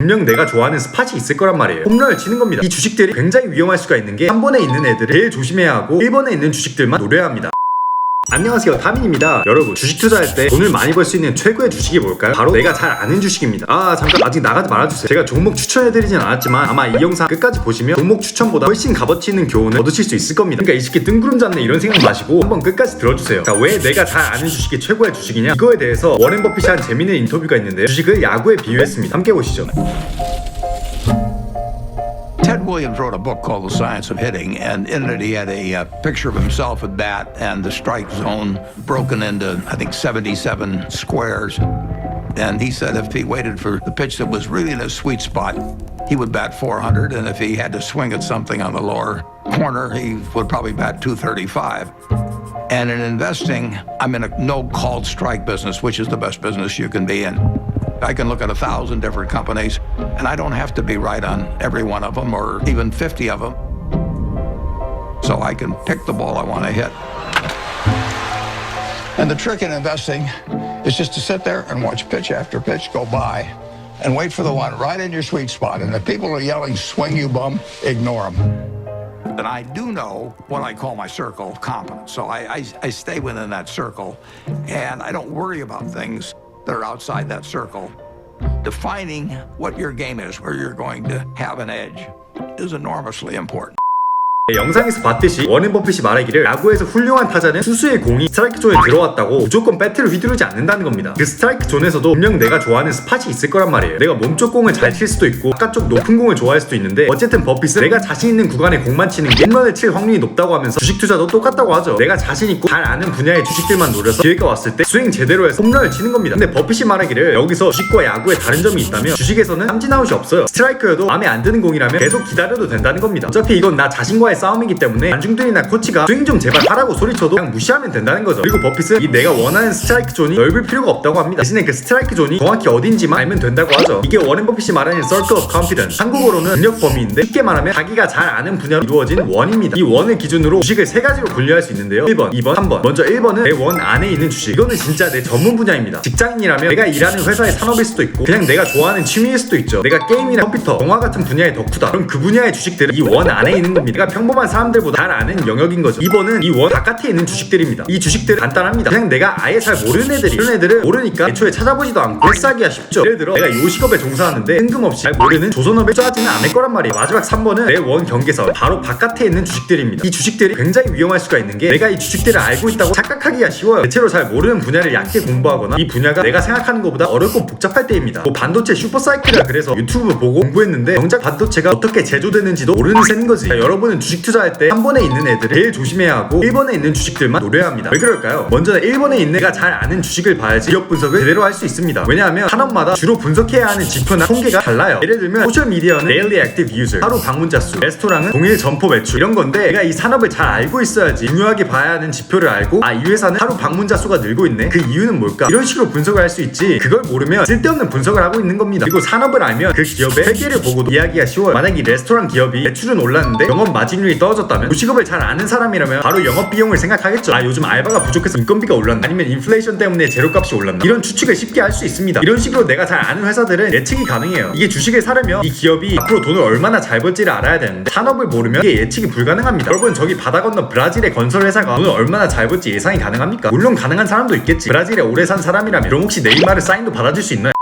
분명 내가 좋아하는 스팟이 있을 거란 말이에요. 홈런을 치는 겁니다. 이 주식들이 굉장히 위험할 수가 있는 게 3번에 있는 애들을 제일 조심해야 하고 1번에 있는 주식들만 노려야 합니다. 안녕하세요. 타민입니다. 여러분 주식 투자할 때 돈을 많이 벌 수 있는 최고의 주식이 뭘까요? 바로 내가 잘 아는 주식입니다. 아 잠깐 아직 나가지 말아주세요. 제가 종목 추천해드리진 않았지만 아마 이 영상 끝까지 보시면 종목 추천보다 훨씬 값어치 있는 교훈을 얻으실 수 있을 겁니다. 그러니까 이 새끼 뜬구름 잡네 이런 생각 마시고 한번 끝까지 들어주세요. 자 왜 내가 잘 아는 주식이 최고의 주식이냐? 이거에 대해서 워렌 버핏이 한 재밌는 인터뷰가 있는데요. 주식을 야구에 비유했습니다. 함께 보시죠 Williams wrote a book called The Science of Hitting, and in it he had a uh, picture of himself at bat and the strike zone broken into, I think, 77 squares. And he said if he waited for the pitch that was really in his sweet spot, he would bat 400, and if he had to swing at something on the lower corner, he would probably bat 235. And in investing, I'm in a no called strike business, which is the best business you can be in. I can look at a thousand different companies, and I don't have to be right on every one of them or even 50 of them. So I can pick the ball I want to hit. And the trick in investing is just to sit there and watch pitch after pitch go by and wait for the one right in your sweet spot. And if people are yelling, swing you bum, ignore them. And I do know what I call my circle of competence. So I, I, I stay within that circle and I don't worry about things that are outside that circle. Defining what your game is, where you're going to have an edge, is enormously important. 네, 영상에서 봤듯이 워렌 버핏이 말하기를 야구에서 훌륭한 타자는 수수의 공이 스트라이크 존에 들어왔다고 무조건 배트를 휘두르지 않는다는 겁니다. 그 스트라이크 존에서도 분명 내가 좋아하는 스팟이 있을 거란 말이에요. 내가 몸쪽 공을 잘 칠 수도 있고 바깥쪽 높은 공을 좋아할 수도 있는데 어쨌든 버핏은 내가 자신 있는 구간에 공만 치는 게 홈런을 칠 확률이 높다고 하면서 주식 투자도 똑같다고 하죠. 내가 자신 있고 잘 아는 분야의 주식들만 노려서 기회가 왔을 때 스윙 제대로 해서 홈런을 치는 겁니다. 근데 버핏이 말하기를 여기서 주식과 야구의 다른 점이 있다면 주식에서는 삼진아웃이 없어요. 스트라이크여도 마음에 안 드는 공이라면 계속 기다려도 된다는 겁니다. 어차피 이건 나 자신과의 싸움이기 때문에 안중들이나 코치가 스윙 좀 제발 하라고 소리쳐도 그냥 무시하면 된다는 거죠. 그리고 버핏은 이 내가 원하는 스트라이크 존이 넓을 필요가 없다고 합니다. 대신에 그 스트라이크 존이 정확히 어딘지만 알면 된다고 하죠. 이게 워렌 버핏이 말하는 Circle of Confidence. 한국어로는 능력 범위인데 쉽게 말하면 자기가 잘 아는 분야로 이루어진 원입니다. 이 원을 기준으로 주식을 세 가지로 분류할 수 있는데요. 1번, 2번, 3번. 먼저 1번은 내 원 안에 있는 주식. 이거는 진짜 내 전문 분야입니다. 직장인이라면 내가 일하는 회사의 산업일 수도 있고 그냥 내가 좋아하는 취미일 수도 있죠. 내가 게임이나 컴퓨터, 영화 같은 분야의 덕후다. 그럼 그 분야의 주식들은 이 원 안에 있는 겁니다. 내가 평 범한 사람들보다 잘 아는 영역인 거죠. 2번은 이 원 바깥에 있는 주식들입니다. 이 주식들은 간단합니다. 그냥 내가 아예 잘 모르는 애들이 이런 애들을 모르니까 애초에 찾아보지도 않고 패스하기가 쉽죠. 예를 들어 내가 요식업에 종사하는데 뜬금없이 잘 모르는 조선업에 투자하지는 않을 거란 말이에요. 마지막 3번은 내 원 경계선 바로 바깥에 있는 주식들입니다. 이 주식들이 굉장히 위험할 수가 있는 게 내가 이 주식들을 알고 있다고 착각하기가 쉬워요. 대체로 잘 모르는 분야를 얕게 공부하거나 이 분야가 내가 생각하는 것보다 어렵고 복잡할 때입니다. 뭐 반도체 슈퍼사이클이라 그래서 유튜브 보고 공부했는데 정작 반도체가 어떻게 제조되는지도 모르는 셈인 거지. 자, 여러분은 주식 투자할 때 3번에 있는 애들을 제일 조심해야 하고 1번에 있는 주식들만 노려야 합니다. 왜 그럴까요? 먼저 1번에 있는 내가 잘 아는 주식을 봐야지 기업 분석을 제대로 할 수 있습니다. 왜냐하면 산업마다 주로 분석해야 하는 지표나 통계가 달라요. 예를 들면 소셜미디어는 Daily Active User, 하루 방문자 수, 레스토랑은 동일 점포 매출 이런 건데 내가 이 산업을 잘 알고 있어야지 중요하게 봐야 하는 지표를 알고 아 이 회사는 하루 방문자 수가 늘고 있네. 그 이유는 뭘까? 이런 식으로 분석을 할 수 있지. 그걸 모르면 쓸데없는 분석을 하고 있는 겁니다. 그리고 산업을 알면 그 기업의 회계를 보고도 이야기가 쉬워요. 만약 이 레스토랑 기업이 매출은 올랐는데 영업 마진율 이 떨어졌다면 주식업을 잘 아는 사람이라면 바로 영업 비용을 생각하겠죠. 아 요즘 알바가 부족해서 인건비가 올랐나? 아니면 인플레이션 때문에 재료값이 올랐나? 이런 추측을 쉽게 할 수 있습니다. 이런 식으로 내가 잘 아는 회사들은 예측이 가능해요. 이게 주식을 사려면 이 기업이 앞으로 돈을 얼마나 잘 벌지를 알아야 되는데 산업을 모르면 이게 예측이 불가능합니다. 여러분 저기 바다 건너 브라질의 건설 회사가 돈을 얼마나 잘 벌지 예상이 가능합니까? 물론 가능한 사람도 있겠지. 브라질에 오래 산 사람이라면 그럼 혹시 네이마르 사인도 받아줄 수 있나요?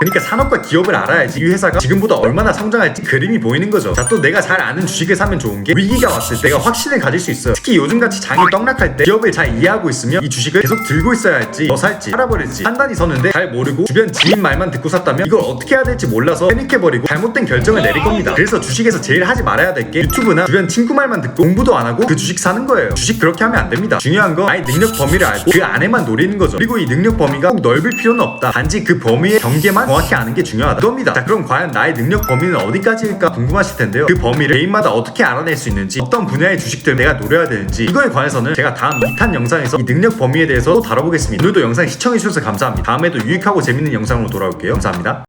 그러니까 산업과 기업을 알아야지 이 회사가 지금보다 얼마나 성장할지 그림이 보이는 거죠. 자 또 내가 잘 아는 주식을 사면 좋은 게 위기가 왔을 때 내가 확신을 가질 수 있어요. 특히 요즘같이 장이 떡락할 때 기업을 잘 이해하고 있으면 이 주식을 계속 들고 있어야 할지 더 살지 팔아버릴지 판단이 서는데 잘 모르고 주변 지인 말만 듣고 샀다면 이걸 어떻게 해야 될지 몰라서 패닉해버리고 잘못된 결정을 내릴 겁니다. 그래서 주식에서 제일 하지 말아야 될 게 유튜브나 주변 친구 말만 듣고 공부도 안 하고 그 주식 사는 거예요. 주식 그렇게 하면 안 됩니다. 중요한 건 나의 능력 범위를 알고 그 안에만 노리는 거죠. 그리고 이 능력 범위가 꼭 넓을 필요는 없다. 단지 그 범위의 경계 만 정확히 아는 게 중요하다. 이겁니다. 자 그럼 과연 나의 능력 범위는 어디까지일까 궁금하실 텐데요. 그 범위를 개인마다 어떻게 알아낼 수 있는지 어떤 분야의 주식들 내가 노려야 되는지 이거에 관해서는 제가 다음 2탄 영상에서 이 능력 범위에 대해서 또 다뤄보겠습니다. 오늘도 영상 시청해주셔서 감사합니다. 다음에도 유익하고 재밌는 영상으로 돌아올게요. 감사합니다.